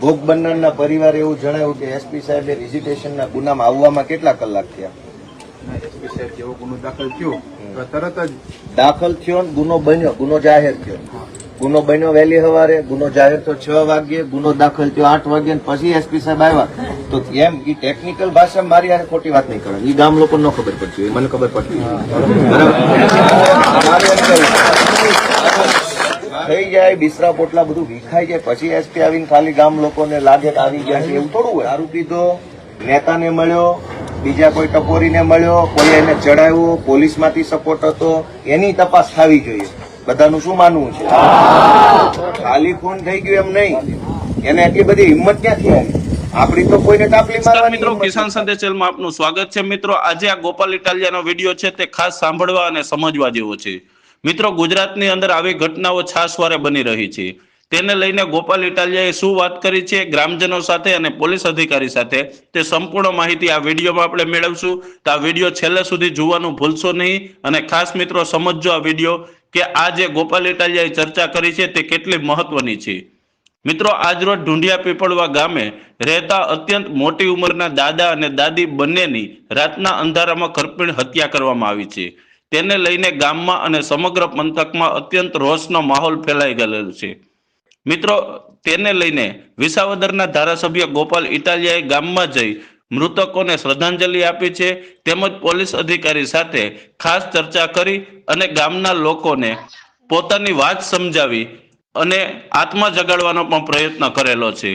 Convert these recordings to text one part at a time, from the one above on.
ભોગ બનનારના પરિવારે એવું જણાવ્યું કે એસપી સાહેબે વિઝિટેશનના ગુનામાં આવવામાં કેટલા કલાક થયા? એસપી સાહેબ જેવો ગુનો દાખલ થયો તો તરત જ દાખલ થયો ને ગુનો બન્યો ગુનો જાહેર થયો. ગુનો બન્યો વહેલી સવારે ગુનો જાહેર થયો છ વાગ્યે ગુનો દાખલ થયો આઠ વાગ્યે પછી એસપી સાહેબ આવ્યા. તો એમ ઈ ટેકનિકલ ભાષા મારી યાર ખોટી વાત નહીં કરે ઈ ગામ લોકો ન ખબર પડતી મને ખબર પડતી બરાબર. થઈ જાય બિસરા પોટલા બધું વિખાઈ જાય પછી એસપી આવીને ખાલી ગામ લોકોને લાગે કે આવી ગયા છે એવું થોડું હોય. દારૂ પીધો નેતાને મળ્યો બીજા કોઈ ટપોરીને મળ્યો કોઈ એને ચડાવ્યો પોલીસમાંથી સપોર્ટ હતો એની તપાસ થવી જોઈએ. બધાનું શું માનવું છે? ખાલી ખૂન થઈ ગયું એમ નહીં. એને એટલી બધી હિંમત ક્યાંથી આવી? આપડી તો કોઈને ટાપલી મારવાની મિત્રો કિસાન સંદેશ આપનું સ્વાગત છે. મિત્રો આજે આ ગોપાલ ઇટાલિયાનો વીડિયો છે તે ખાસ સાંભળવા અને સમજવા જેવો છે. મિત્રો, ગુજરાતની અંદર આવી ઘટનાઓ છાસવારે બની રહી છે. તેને લઈને ગોપાલ ઇટાલિયાએ શું વાત કરી છે, ગ્રામજનો સાથે અને પોલીસ અધિકારી સાથે તે સંપૂર્ણ માહિતી આ વિડીયોમાં આપણે મેળવશું. તો આ વીડિયો છેલ્લે સુધી જોવાનું ભૂલશો નહીં અને ખાસ મિત્રો, સમજજો આ વીડિયો કે આ જે ગોપાલ ઇટાલિયાએ ચર્ચા કરી છે તે કેટલી મહત્વની છે. મિત્રો, આજરોજ ઢુંઢિયા પીપળવા ગામે રહેતા અત્યંત મોટી ઉંમરના દાદા અને દાદી બંનેની રાતના અંધારામાં કરપીણ હત્યા કરવામાં આવી છે. તેને લઈને ગામમાં અને સમગ્ર પંથકમાં અત્યંત રોષનો માહોલ ફેલાઈ ગયેલો છે. મિત્રો, તેને લઈને વિસાવદરના ધારાસભ્ય ગોપાલ ઇટાલિયાએ ગામમાં જઈ મૃતકોને શ્રદ્ધાંજલિ આપી છે. તેમજ પોલીસ અધિકારી સાથે ખાસ ચર્ચા કરી અને ગામના લોકોને પોતાની વાત સમજાવી અને આત્મા જગાડવાનો પણ પ્રયત્ન કરેલો છે.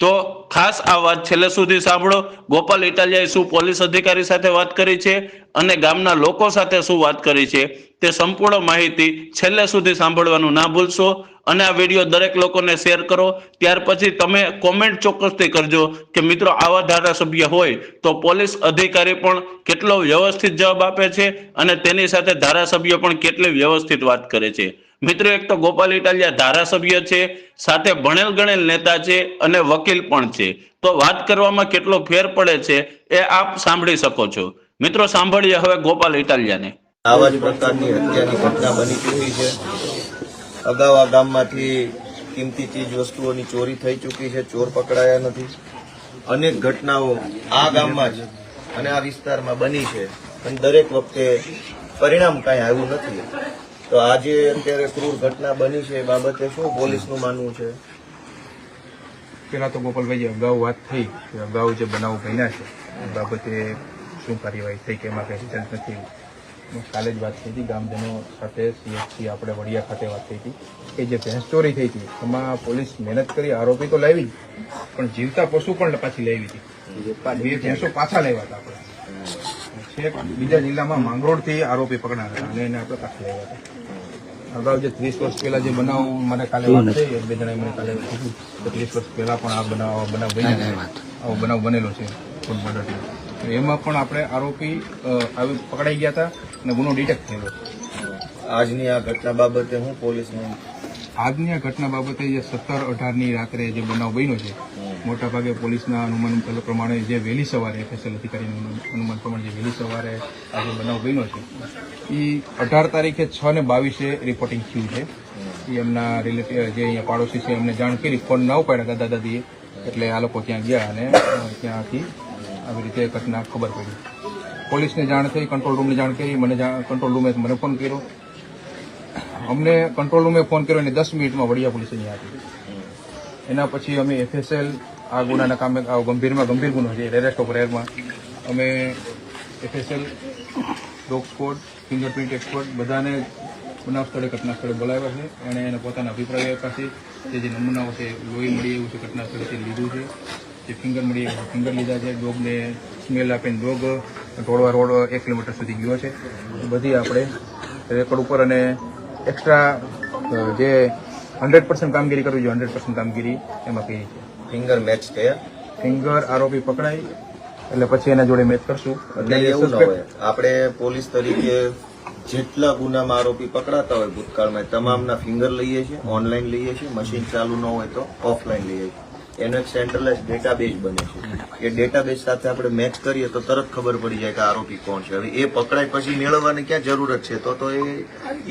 તો ખાસ આ વાત છેલ્લે સુધી સાંભળો. ગોપાલ ઇટાલિયાએ શું પોલીસ અધિકારી સાથે વાત કરી છે અને ગામના લોકો સાથે શું વાત કરી છે તે સંપૂર્ણ માહિતી છેલ્લે સુધી સાંભળવાનું ના ભૂલશો. અને આ વીડિયો દરેક લોકોને શેર કરો. ત્યાર પછી તમે કોમેન્ટ ચોક્કસથી કરજો કે મિત્રો આવા ધારાસભ્ય હોય તો પોલીસ અધિકારી પણ કેટલો વ્યવસ્થિત જવાબ આપે છે અને તેની સાથે ધારાસભ્ય પણ કેટલી વ્યવસ્થિત વાત કરે છે. મિત્રો, એક તો ગોપાલ ઇટાલિયા ધારાસભ્ય છે, સાથે ભણેલ ગણેલ નેતા છે અને વકીલ પણ છે. તો વાત કરવામાં કેટલો ફેર પડે છે એ આપ સાંભળી શકો છો. મિત્રો, સાંભળીએ હવે ગોપાલ ઇટાલિયાને. આવા જ પ્રકારની હત્યાની ઘટના બની ચૂકી છે. અગાઉ આ ગામમાંથી કિંમતી ચીજ વસ્તુઓની ચોરી થઈ ચૂકી છે, ચોર પકડાયા નથી. અનેક ઘટનાઓ આ ગામમાં જ અને આ વિસ્તારમાં બની છે. અને દરેક વખતે પરિણામ કાંઈ આવ્યું નથી. તો આજે અત્યારે ક્રૂર ઘટના બની છે એ બાબતે શું પોલીસનું માનવું છે? પેલા તો ગોપાલભાઈ અગાઉ વાત થઈ કે અગાઉ જે બનાવો બન્યા છે એ બાબતે શું કાર્યવાહી થઈ કે એમાં કઈ રિઝલ્ટ નથી કાલે જ વાત થઈ હતી ગામજનો સાથે સીએસસી આપણે વડિયા ખાતે વાત થઈ હતી કે જે ભેંસ ચોરી થઈ હતી એમાં પોલીસ મહેનત કરી આરોપી તો લાવી પણ જીવતા પશુ પણ પાછી લાવી હતી. ભેંસો પાછા લાવ્યા હતા આપણે. છેક બીજા જિલ્લામાં માંગરોળથી આરોપી પકડાયા હતા અને એને આપણે પાછા લાવ્યા હતા. અગાઉ જે ત્રીસ વર્ષ પહેલા જે બનાવ મને કાલે વાત થઈ બે જણા મને કાલે ત્રીસ વર્ષ પહેલા પણ આ બનાવ બનાવ બન્યો આવો બનાવ બનેલો છે ફૂડ મર્ડરનો. એમાં પણ આપણે આરોપી આવી પકડાઈ ગયા હતા અને ગુનો ડિટેક્ટ થયેલો આજની આ ઘટના બાબતે હું પોલીસનું આજની આ ઘટના બાબતે જે સત્તર અઢારની રાત્રે જે બનાવ બન્યો છે મોટાભાગે પોલીસના અનુમાન પ્રમાણે જે વહેલી સવારે એફએસએલ અધિકારીનું અનુ- અનુમાન પ્રમાણે જે વહેલી સવારે આજે બનાવ બન્યો છે એ અઢાર તારીખે છ ને બાવીસે રિપોર્ટિંગ થયું છે. એ એમના રિલેટિવ જે અહીંયા પાડોશી છે, એમને જાણ કરી, ફોન ના ઉપાડ્યા દાદા દાદીએ એટલે આ લોકો ત્યાં ગયા અને ત્યાંથી આવી રીતે ઘટના ખબર પડી. પોલીસને જાણ થઈ કંટ્રોલ રૂમને જાણ કરી, મને કંટ્રોલ રૂમે મને ફોન કર્યો. અમને કંટ્રોલ રૂમે ફોન કર્યો અને દસ મિનિટમાં વડિયા પોલીસ અહીંયા હતી એના પછી અમે એફએસએલ આ ગુનાના કામે ગંભીરમાં ગંભીર ગુનો છે એરેસ્ટ ઓફ રેરમાં અમે FSL dog squad fingerprint expert બધાને બનાવ સ્થળે, ઘટના સ્થળે બોલાવ્યા છે. એણે એને પોતાના અભિપ્રાય છે. જે જે નમૂનાઓ છે, લોહી મળી એવું છે, ઘટના સ્થળેથી લીધું છે. જે ફિંગર મળી ફિંગર લીધા છે. ડોગને સ્મેલ આપીને ડોગ ઢોળવા રોડ એક કિલોમીટર સુધી ગયો છે. બધી આપણે રેકોર્ડ ઉપર અને એક્સ્ટ્રા જે હંડ્રેડ પર્સન્ટ કામગીરી કરવી જોઈએ હંડ્રેડ પર્સન્ટ કામગીરી એમાં કહી છે. ફિંગર મેચ થયા. ફિંગર આરોપી પકડાય એટલે પછી એના જોડે મેચ કરશું. એટલે એવું ન હોય. આપણે પોલીસ તરીકે જેટલા ગુનામાં આરોપી પકડાતા હોય ભૂતકાળમાં તમામના ફિંગર લઈએ છીએ ઓનલાઈન લઈએ છીએ મશીન ચાલુ ન હોય તો ઓફલાઈન લઈએ છીએ. એનો એક સેન્ટ્રલાઇઝ ડેટાબેઝ બને છે. એ ડેટાબેઝ સાથે આપણે મેચ કરીએ તો તરત ખબર પડી જાય કે આરોપી કોણ છે. હવે એ પકડાય પછી મેળવવાની ક્યાં જરૂરત છે? તો તો એ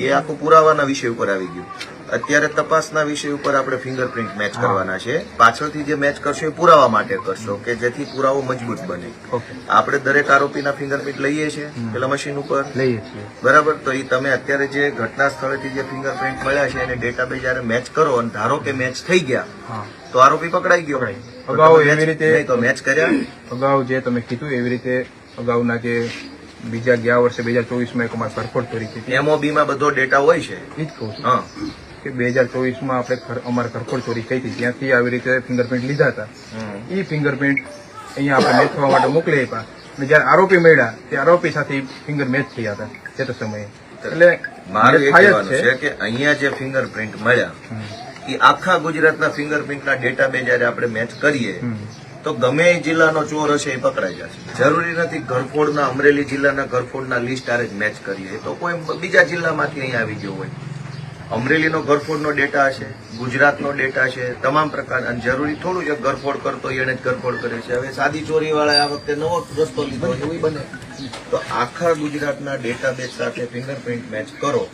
એ આખું પુરાવાના વિષય ઉપર આવી ગયું. અત્યારે તપાસના વિષય ઉપર આપણે ફિંગરપ્રિન્ટ મેચ કરવાના છે. પાછળથી જે મેચ કરશો એ પુરાવા માટે કરશો કે જેથી પુરાવો મજબૂત બને. આપણે દરેક આરોપીના ફિંગરપ્રિન્ટ લઈએ છીએ પેલા મશીન ઉપર. લઈએ છીએ. બરાબર? તો એ તમે અત્યારે જે ઘટના સ્થળેથી જે ફિંગરપ્રિન્ટ મળ્યા છે એને ડેટાબેઝ જયારે મેચ કરો અને ધારો કે મેચ થઈ ગયા તો આરોપી પકડાઈ ગયો. અગાઉ એવી રીતે- તો મેચ કર્યા? અગાઉ જે તમે કીધું એવી રીતે અગાઉના જે બીજા ગયા વર્ષે બે હજાર ચોવીસમાં એક અમારે સરફોડ ચોરી થઈ હતી એમઓબી બધો ડેટા હોય છે. એ જ કહું છું. હા. કે બે હજાર ચોવીસમાં આપણે અમારે કરફોડ ચોરી થઈ હતી. ત્યાંથી આવી રીતે ફિંગરપ્રિન્ટ લીધા હતા. એ ફિંગરપ્રિન્ટ અહીંયા આપણે મેચ થવા માટે મોકલી આપ્યા. અને જ્યારે આરોપી મળ્યા તે આરોપી સાથે ફિંગર મેચ થયા હતા તે તો સમયે. એટલે મારું એ કહેવાનું છે. કે અહીંયા જે ફિંગરપ્રિન્ટ મળ્યા. એ આખા ગુજરાતના ફિંગરપ્રિન્ટના ડેટાબેઝ જયારે આપણે મેચ કરીએ તો ગમે જિલ્લાનો ચોર હશે એ પકડાઈ જશે. જરૂરી નથી ઘરફોડના અમરેલી જિલ્લાના ઘરફોડના લિસ્ટ આરે જ મેચ કરીએ. તો કોઈ બીજા જિલ્લામાંથી અહીંયા આવી ગયો હોય. અમરેલીનો ઘરફોડનો ડેટા હશે ગુજરાતનો ડેટા છે તમામ પ્રકાર અને જરૂરી થોડું છે ઘરફોડ કરતો હોય એને જ ઘરફોડ કરે છે. હવે સાદી ચોરી વાળા આ વખતે નવો રસ્તો લીધો એવું બને. તો આખા ગુજરાતના ડેટાબેઝ સાથે ફિંગરપ્રિન્ટ મેચ કરો.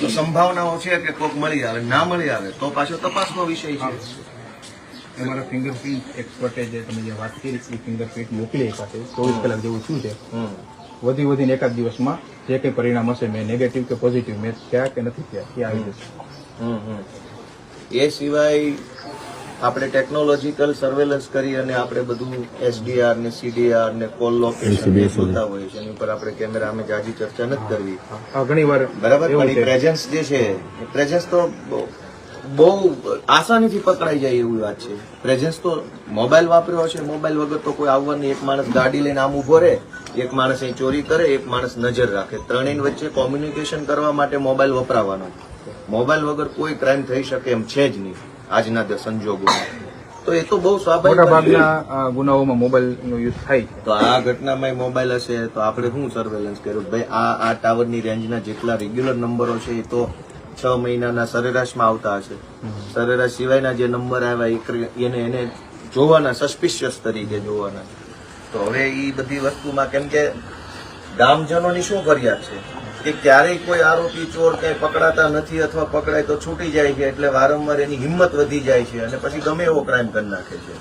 તો સંભાવનાઓ છે કે કોઈક મળી આવે ના મળી આવે તો પાછો તપાસનો વિષય છે. અમારા ફિંગરપ્રિન્ટ એક્સપર્ટે જે તમે જે વાત કરી એ ફિંગરપ્રિન્ટ મોકલી એ સાથે ચોવીસ કલાક જેવું શું છે. વધી વધીને એકાદ દિવસમાં જે કંઈ પરિણામ હશે મેં નેગેટિવ કે પોઝિટિવ મેચ થયા કે નથી થયા એ આવી જશે. હમ હમ. એ સિવાય આપણે ટેકનોલોજીકલ સર્વેલન્સ કરી અને આપણે બધું એસડીઆર ને સીડીઆર ને કોલ લોકેશન જોતા હોઈએ છીએ. એની ઉપર આપણે કેમેરા અમે જાજી ચર્ચા નથી કરવી. ઘણી વાર બરાબર? પ્રેઝન્સ જે છે પ્રેઝન્સ તો બહુ- આસાનીથી પકડાઈ જાય એવી વાત છે. પ્રેઝન્સ તો મોબાઈલ વાપર્યો હશે મોબાઈલ વગર તો કોઈ આવવાની એક માણસ ગાડી લઈને આમ ઊભો રહે એક માણસ અહીં ચોરી કરે એક માણસ નજર રાખે. ત્રણેય વચ્ચે કોમ્યુનિકેશન કરવા માટે મોબાઈલ વપરાવાનો. મોબાઈલ વગર કોઈ ક્રાઇમ થઈ શકે એમ છે જ નહીં આજના સંજોગોમાં. તો એ તો બહુ સ્વાભાવિક. ભાગના ગુનાઓમાં મોબાઈલનો યુઝ થાય. છે તો આ ઘટનામાં મોબાઈલ હશે તો આપણે શું સર્વેલન્સ કર્યું? ભાઈ આ આ ટાવરની રેન્જના જેટલા રેગ્યુલર નંબરો છે એ તો છ મહિનાના સરેરાશમાં આવતા હશે. સરેરાશ સિવાયના જે નંબર આવ્યા એને એને જોવાના સસ્પિશિયસ તરીકે જોવાના. તો હવે એ બધી વસ્તુમાં કેમ કે ગામજનોની શું ફરિયાદ છે? કે ક્યારેય કોઈ આરોપી ચોર ક્યાંય પકડાતા નથી અથવા પકડાય તો છૂટી જાય છે એટલે વારંવાર એની હિંમત વધી જાય છે અને પછી ગમે એવો ક્રાઇમ કરી નાખે છે.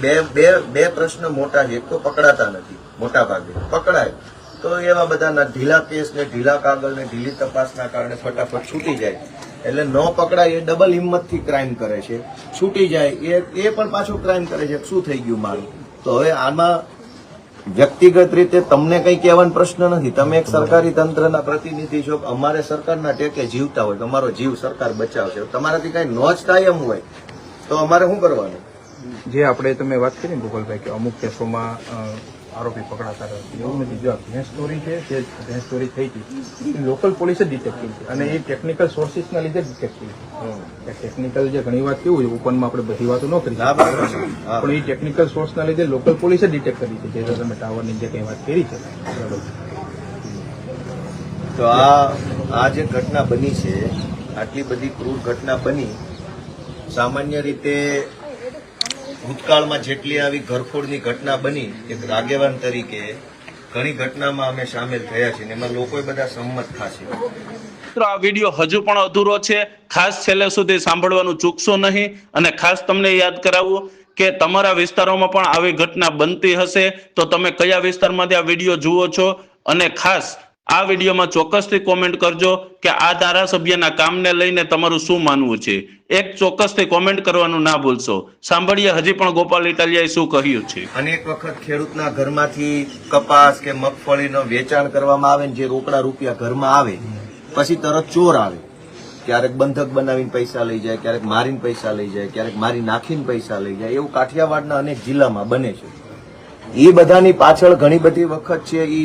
બે બે બે પ્રશ્ન મોટા છે. એક તો પકડાતા નથી મોટા ભાગે પકડાય. તો એવા બધાના ઢીલા કેસ ને ઢીલા કાગળ ને ઢીલી તપાસના કારણે ફટાફટ છૂટી જાય. એટલે ન પકડાય એ ડબલ હિંમતથી ક્રાઇમ કરે છે. છૂટી જાય એ એ પણ પાછું ક્રાઇમ કરે છે. શું થઈ ગયું મારું? તો હવે આમાં વ્યક્તિગત રીતે તમને કઈ કહેવાનો પ્રશ્ન નથી. તમે એક સરકારી તંત્રના પ્રતિનિધિ છો. અમારે સરકારના ટેકે જીવતા હોય તમારો જીવ સરકાર બચાવશે. તમારાથી કઈ નો જ કાયમ હોય, તો અમારે શું કરવાનું? જે આપણે તમે વાત કરી ગોપાલભાઈ, કે અમુક કેસોમાં આરોપી પકડાતા રહ્યા. એવું નથી. જો આ ભેંસ ચોરી છે જે ભેંસ ચોરી થઈ હતી એ લોકલ પોલીસ ડિટેક્ટિવ છે. અને એ ટેકનિકલ સોર્સિસના લીધે ડિટેક્ટિવ છે. ટેકનિકલ જે ઘણી વાત કેવું છે ઓપનમાં આપણે બધી વાતો ન કરી. પણ એ ટેકનિકલ સોર્સના લીધે લોકલ પોલીસે ડિટેક્ટ કરી છે. જે તમે ટાવરની જે કંઈ વાત કરી છે. બરાબર. તો આ આ જે ઘટના બની છે આટલી બધી ક્રૂર ઘટના બની સામાન્ય રીતે ભૂતકાળમાં જેટલી આવી ઘરફોડની ઘટના બની, એક આગેવાન તરીકે ઘણી ઘટનામાં અમે સામેલ થયા છીએ એમાં લોકો બધા સંમત થશે. આ વીડિયો હજુ પણ અધૂરો છે. ખાસ છેલ્લે સુધી સાંભળવાનું ચૂકશો નહીં અને ખાસ તમને યાદ કરાવવું કે તમારા વિસ્તારોમાં પણ આવી ઘટના બનતી હશે. તો તમે કયા વિસ્તારમાંથી આ વીડિયો જુઓ છો? અને ખાસ આ વિડીયોમાં ચોક્કસથી કોમેન્ટ કરજો કે આ ધારાસભ્યના કામને લઈને તમારું શું માનવું છે. એક ચોક્કસથી કોમેન્ટ કરવાનું ના ભૂલશો. સાંભળીએ હજી પણ ગોપાલ ઇટાલિયાએ શું કહ્યું છે. અનેક વખત ખેડૂતના ઘરમાંથી કપાસ કે મગફળીનો વેચાણ કરવામાં આવે ને જે રોકડા રૂપિયા ઘરમાં આવે, પછી તરત ચોર આવે. ક્યારેક બંધક બનાવીને પૈસા લઈ જાય, ક્યારેક મારીને પૈસા લઈ જાય, ક્યારેક મારી નાખીને પૈસા લઈ જાય. એવું કાઠિયાવાડના અનેક જિલ્લામાં બને છે. એ બધાની પાછળ ઘણી બધી વખત છે એ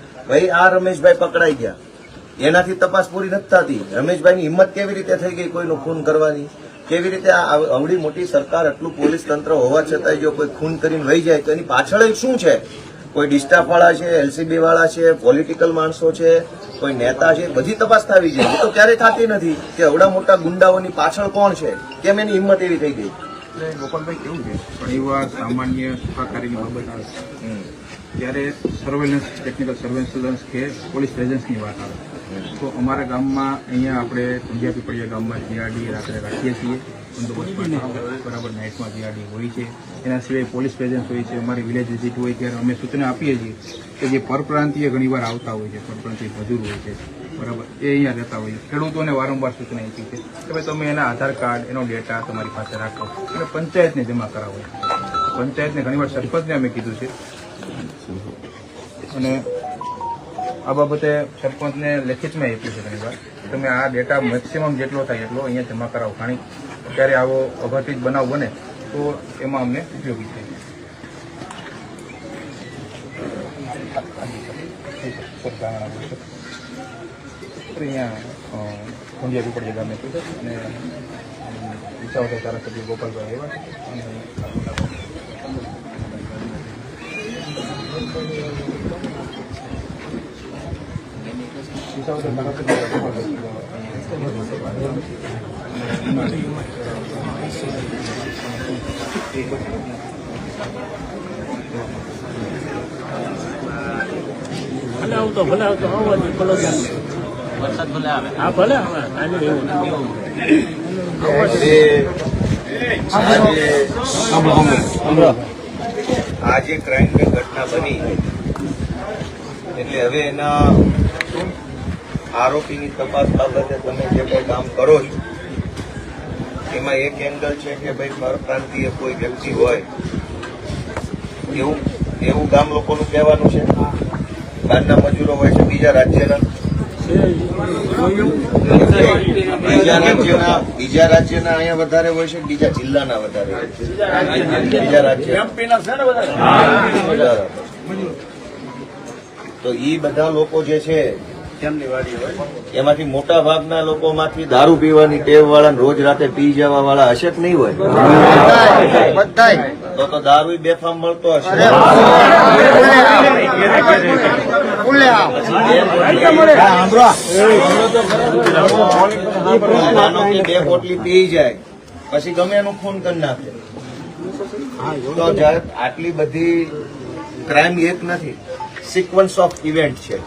ભાઈ આ રમેશભાઈ પકડાઈ ગયા. એનાથી તપાસ પૂરી નથી થતી. રમેશભાઈની હિંમત કેવી રીતે થઈ ગઈ કોઈનો ખૂન કરવાની? કેવી રીતે આ અવડી મોટી સરકાર આટલું પોલીસ તંત્ર હોવા છતાં જો કોઈ ખૂન કરીને વહી જાય તો એની પાછળ શું છે? કોઈ ડિસ્ટાફ વાળા છે એલસીબી વાળા છે પોલિટિકલ માણસો છે કોઈ નેતા છે બધી તપાસ થવી જોઈએ. એ તો ક્યારેય થતી નથી કે અવડા મોટા ગુંડાઓની પાછળ કોણ છે? કેમ એની હિંમત એવી થઈ ગઈ? એટલે ગોપાલભાઈ કેવું છે? ઘણીવાર સામાન્ય સુખાકારીની બાબત આવે છે. ત્યારે સર્વેલન્સ ટેકનિકલ સર્વેલન્સ કે પોલીસ પ્રેઝન્સની વાત આવે. તો અમારા ગામમાં અહીંયા આપણે પંજાબી પીપળિયા ગામમાં જીઆરડી રાત્રે રાખીએ છીએ. બંદોબસ્ત બરાબર નાઇટમાં જીઆરડી હોય છે. એના સિવાય પોલીસ પ્રેઝન્સ હોય છે, અમારી વિલેજ વિઝિટ હોય ત્યારે અમે સૂચના આપીએ છીએ કે જે પરપ્રાંતીય ઘણીવાર આવતા હોય છે, પરપ્રાંતીય મજૂર હોય છે, બરાબર, એ અહીંયા રહેતા હોય છે. ખેડૂતોને વારંવાર સૂચના આપી છે કે ભાઈ તમે એના આધાર કાર્ડ, એનો ડેટા તમારી પાસે રાખો અને પંચાયતને જમા કરાવો. પંચાયતને ઘણીવાર સરપંચને અમે કીધું છે અને આ બાબતે સરપંચને લેખિતમાં આપ્યું છે ઘણીવાર તમે આ ડેટા મેક્સિમમ જેટલો થાય એટલો અહીંયા જમા કરાવો. ઘણી અત્યારે આવો અઘટિત બનાવ બને તો એમાં અમને ઉપયોગી થાય. અહીંયા ગુંડિયા પીપળિયા ગામે અને વિચારતા ધારાસભ્ય ગોપાલભાઈ આવ્યા અને વિચારતા ધારાસભ્ય ભલે આવતો ભલે આવતો આવો ભલે ભલો વરસાદ ભલે આવે. હા ભલે આવે નહીં એવું આજે ક્રાઇમ ક્રાઇમની ઘટના બની, એટલે હવે એના આરોપીની તપાસ બાબતે તમે જે કોઈ કામ કરો છો, એમાં એક એંગલ છે કે ભાઈ પરપ્રાંતીય કોઈ વ્યક્તિ હોય, એવું એવું ગામ લોકોનું કહેવાનું છે. બહારના મજૂરો હોય છે, બીજા રાજ્યના. બીજા રાજ્યના બીજા રાજ્યના અહીંયા વધારે હોય છે બીજા જિલ્લાના વધારે હોય છે બીજા રાજ્ય તો ઈ બધા લોકો જે છે એમાંથી મોટા ભાગના લોકોમાંથી દારૂ પીવાની ટેવ વાળા રોજ રાતે પી જવા વાળા હશે જ નહીં હોય તો તો દારૂ બેફામ મળતો હશે બે પોટલી પી જાય પછી ગમે એનું ખૂન કરી નાખે. તો આટલી બધી ક્રાઇમ એક નથી સિક્વન્સ ઓફ ઇવેન્ટ છે.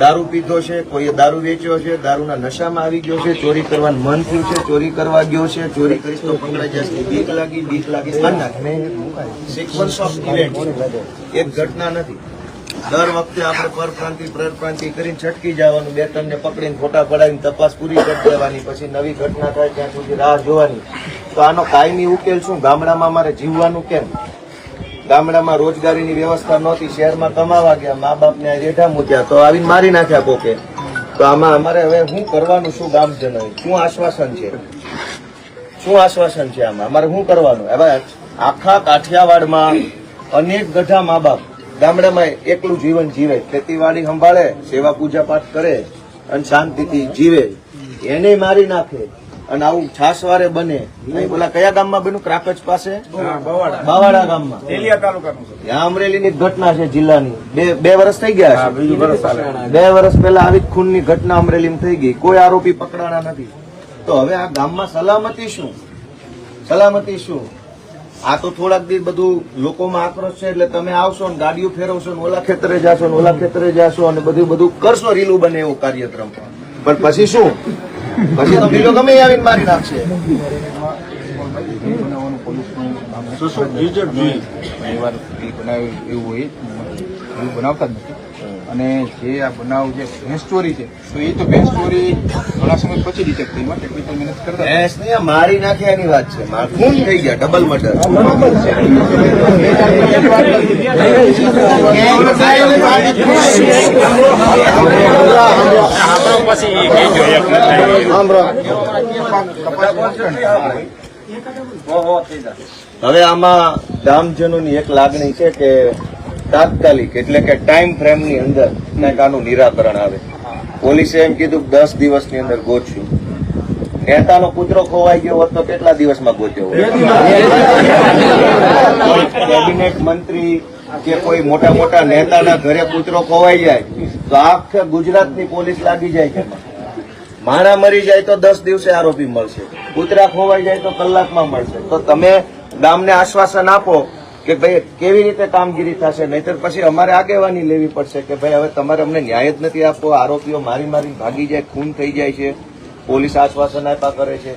દારૂ પીધો છે કોઈએ દારૂ વેચ્યો છે દારૂના નશામાં આવી ગયો છે ચોરી કરવાનું મન થયું છે ચોરી કરવા ગયો છે ચોરી કરીશ તો પકડાઈ જશે. બીક લાગી બીક લાગી સિક્વન્સ ઓફ ઇવેન્ટ એક ઘટના નથી. દર વખતે આપણે પરપ્રાંતિ પ્રરપ્રાંતિ કરીને છટકી જવાનું, બે ત્રણને પકડીને ફોટા પડાવીને તપાસ પૂરી કરી દેવાની, પછી નવી ઘટના થાય ત્યાં સુધી રાહ જોવાની. તો આનો કાયમી ઉકેલ શું? ગામડામાં મારે જીવવાનું કેમ? ગામડામાં રોજગારીની વ્યવસ્થા નહોતી, શહેરમાં કમાવા ગયા મા બાપને રેઢા મૂક્યા, તો આવીને મારી નાખ્યા કોકે તો આમાં અમારે હવે શું કરવાનું શું ગામજનો શું આશ્વાસન છે? શું આશ્વાસન છે આમાં? અમારે શું કરવાનું? હવે આખા કાઠિયાવાડમાં અનેક ગઢા મા બાપ ગામડામાં એકલું જીવન જીવે ખેતીવાડી સંભાળે સેવા પૂજા પાઠ કરે અને શાંતિથી જીવે. એને મારી નાખે અને આવું છાસવારે બને. બોલા કયા ગામમાં બન્યું? ક્રાકચ પાસે? બાવાડા. ગામમાં. ત્યાં અમરેલીની જ ઘટના છે જિલ્લાની. બે બે વર્ષ થઈ ગયા છે. બે વર્ષ પહેલા આવી ખૂનની ઘટના અમરેલી થઈ ગઈ. કોઈ આરોપી પકડાણા નથી. તો હવે આ ગામમાં સલામતી શું? સલામતી શું? આ તો થોડાક દી બધું લોકોમાં આક્રોશ છે એટલે તમે આવશો ને ગાડીઓ ફેરવશો ને ઓલા ખેતરે જાશો ને ઓલા ખેતરે જાશો અને બધું બધું કરશો રીલું બને એવું કાર્યક્રમ. પણ પછી શું? પછી તો બીજો ગમે આવીને મારી નાખશે. બનાવે એવું હોય. એવું બનાવતા જ નથી. અને જે આ બનાવ જે ભેંસ ચોરી છે તો એ તો ભેંસ ચોરી ઘણા સમય પછી ડિટેક્ટ થઈ માટે ટેકનિકલ મહેનત કરતા. ભેંસ ને મારી નાખે એની વાત છે. માર ખૂન થઈ ગયા ડબલ મર્ડર હવે આમાં ગામજનોની એક લાગણી છે કે તાત્કાલિક એટલે કે ટાઈમ ફ્રેમની અંદર કંઈક આનું નિરાકરણ આવે. પોલીસે એમ કીધું કે દસ દિવસની અંદર ગોતશું. નેતાનો કૂતરો ખોવાઈ ગયો હોત તો કેટલા દિવસમાં ગોત્યો કેબિનેટ મંત્રી કે કોઈ મોટા મોટા નેતાના ઘરે કૂતરો ખોવાઈ જાય તો આખે ગુજરાતની પોલીસ લાગી જાય છે. માણા મરી જાય તો દસ દિવસે આરોપી મળશે. કૂતરા ખોવાઈ જાય તો કલાકમાં મળશે. તો તમે ગામને આશ્વાસન આપો કે ભાઈ કેવી રીતે કામગીરી થશે? નહીતર પછી અમારે આગેવાની લેવી પડશે કે ભાઈ હવે તમારે અમને ન્યાય જ નથી આપવો. આરોપીઓ મારી મારી ભાગી જાય ખૂન થઈ જાય છે. પોલીસ આશ્વાસન આપ્યા કરે છે.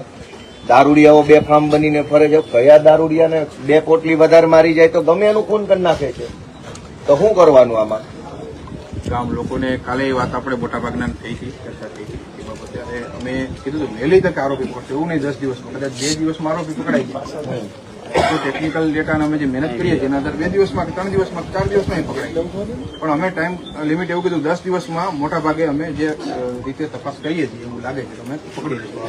દારૂડિયાઓ બે ફાર્મ બનીને ફરે છે. કયા દારૂડિયાને બે પોટલી વધારે મારી જાય તો ગમે એનું ખૂન કરી નાખે છે? તો શું કરવાનું આમાં? ગામ લોકોને કાલે એ વાત આપણે મોટાભાગના થઈ હતી ચર્ચા થઈ હતી. એ બાબતે અમે કીધું વહેલી તક આરોપી પકડશે એવું નહીં દસ દિવસમાં. કદાચ બે દિવસમાં આરોપી પકડાઈ જાય તો ટેકનિકલ ડેટાને અમે જે મહેનત કરીએ છીએ એના બે દિવસમાં કે ત્રણ દિવસમાં ચાર દિવસમાં એ પકડાય પણ અમે ટાઈમ લિમિટ એવું કીધું દસ દિવસમાં મોટા ભાગે અમે જે રીતે તપાસ કરીએ છીએ એવું લાગે છે કે અમે પકડી લઈશું.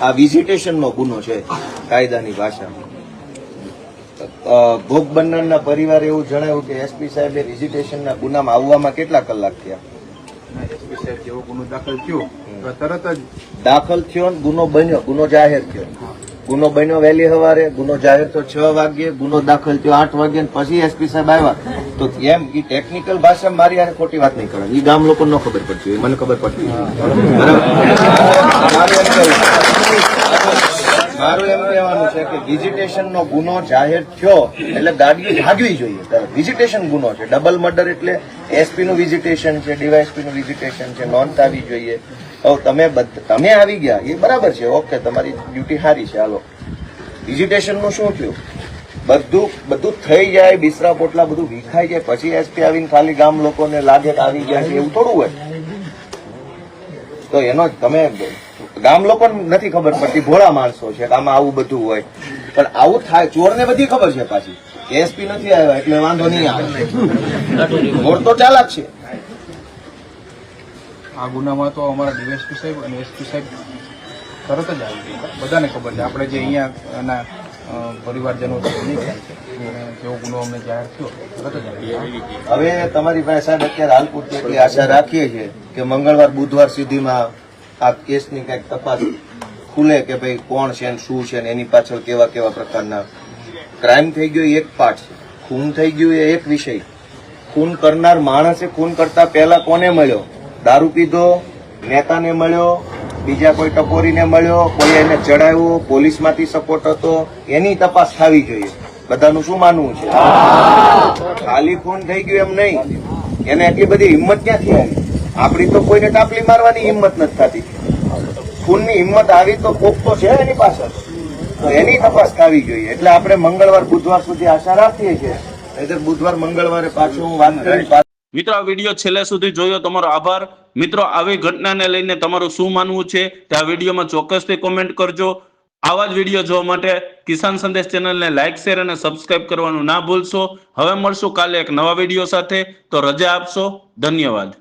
આ વિઝિટેશનનો ગુનો છે કાયદાની ભાષામાં. ભોગ બન્નરના પરિવારે એવું જણાવ્યું કે એસપી સાહેબે વિઝિટેશનના ગુનામાં આવવામાં કેટલા કલાક થયા? એસપી સાહેબ જેવો ગુનો દાખલ થયો તરત જ દાખલ થયો ને ગુનો બન્યો ગુનો જાહેર થયો. ગુનો બન્યો વહેલી સવારે, ગુનો જાહેર થયો છ વાગ્યે, ગુનો દાખલ થયો આઠ વાગ્યે પછી એસપી સાહેબ આવ્યા. તો એમ એ ટેકનિકલ ભાષા મારી યાર ખોટી વાત નહીં કરે. એ ગામ લોકો ન ખબર પડતી મને ખબર પડતી બરાબર? મારું એમ કહેવાનું છે કે વિઝિટેશનનો ગુનો જાહેર થયો એટલે ગાડી ભાગવી જોઈએ. વિઝિટેશન ગુનો છે. ડબલ મર્ડર એટલે એસપીનું વિઝિટેશન છે ડીવાયએસપીનું વિઝિટેશન છે, નોંધ આવી જોઈએ. હવે તમે તમે આવી ગયા. એ બરાબર છે. ઓકે, તમારી ડ્યુટી સારી છે. હાલો. વિઝિટેશનનું શું થયું? બધું બધું થઈ જાય, બિસરા પોટલા બધું વિખાઈ જાય, પછી એસપી આવીને ખાલી ગામ લોકોને લાગે કે આવી ગયા છે, એવું થોડું હોય. તો એનો તમે ગામ લોકો નથી ખબર પડતી ભોળા માણસો છે આમાં આવું બધું હોય. પણ આવું થાય ચોરને બધી ખબર છે પાછી. એસપી નથી આવ્યા એટલે વાંધો નહીં આવે. ચોર તો ચાલાક છે. આ ગુનામાં તો અમારા ડીએસપી સાહેબ અને એસપી સાહેબ તરત જ આવી ગયા બધાને ખબર છે. આપણે જે અહીંયા એના પરિવારજનો જેવો ગુનો અમને જાહેર થયો તરત જ હવે તમારી પાસે સાહેબ અત્યારે હાલ પૂરતી આશા રાખીએ છીએ કે મંગળવાર બુધવાર સુધીમાં આ કેસની કંઈક તપાસ ખુલે કે ભાઈ કોણ છે ને શું છે ને એની પાછળ કેવા કેવા પ્રકારના ક્રાઇમ થઈ ગયો એ એક પાર્ટ છે. ખૂન થઈ ગયું એ એક વિષય. ખૂન કરનાર માણસે ખૂન કરતા પહેલા કોને મળ્યો? દારૂ પીધો, નેતાને મળ્યો, બીજા કોઈ ટકોરીને મળ્યો, કોઈ એને ચડાવ્યો પોલીસમાંથી સપોર્ટ હતો, એની તપાસ થવી જોઈએ. બધાનું શું માનવું છે? ખાલી ખૂન થઈ ગયું એમ નહીં. એને એટલી બધી હિંમત ક્યાંથી આવી? આપણી તો કોઈને ટાપલી મારવાની હિંમત નથી થતી. ખૂનની હિંમત આવી તો કોક તો છે એની પાછળ. તો એની તપાસ થવી જોઈએ. એટલે આપણે મંગળવાર, બુધવાર સુધી આશા રાખીએ છીએ. એટલે બુધવાર, મંગળવારે પાછું હું વાત કરીશ મિત્રો, આ વીડિયો છેલ્લે સુધી જોયો તમારો આભાર. મિત્રો, આવી ઘટનાને લઈને તમારું શું માનવું છે તે આ વિડીયોમાં ચોક્કસથી કોમેન્ટ કરજો. આવા જ વીડિયો જોવા માટે કિસાન સંદેશ ચેનલને લાઇક શેર અને સબસ્ક્રાઇબ કરવાનું ના ભૂલશો. હવે મળશું કાલે એક નવા વીડિયો સાથે. તો રજા આપશો. ધન્યવાદ.